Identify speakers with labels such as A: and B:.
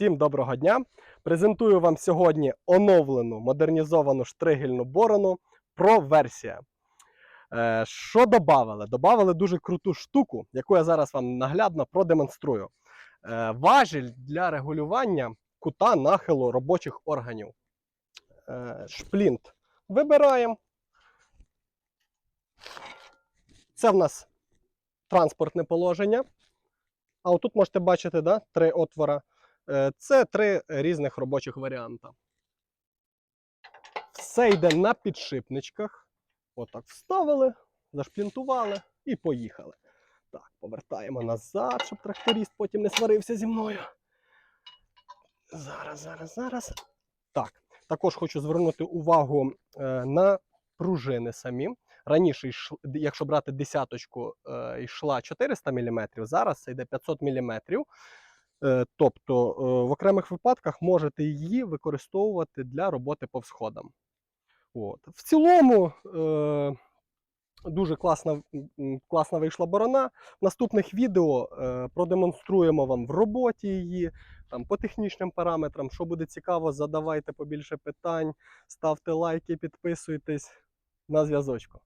A: Всім доброго дня! Презентую вам сьогодні оновлену модернізовану штригельну борону Pro версія. Е, Що додали? Добавили дуже круту штуку, яку я зараз вам наглядно продемонструю. Е, Важіль для регулювання кута нахилу робочих органів. Е, Шплінт вибираємо. Це в нас транспортне положення. А отут можете бачити да, три отвора. Е, Це три різних робочих варіанти. Все йде на підшипничках. Отак вставили, зашплінтували і поїхали. Так, повертаємо назад, щоб тракторист потім не сварився зі мною. Зараз, зараз, зараз. Так, також хочу звернути увагу е, на пружини самі. Раніше, якщо брати десяточку, е, йшла 400 мм, зараз це йде 500 мм. Е, Тобто е, в окремих випадках можете її використовувати для роботи по всходам. От. В цілому е, дуже класна, класна вийшла борона. В наступних відео продемонструємо вам в роботі її, там, по технічним параметрам. Що буде цікаво, задавайте побільше питань, ставте лайки, підписуйтесь на зв'язочку.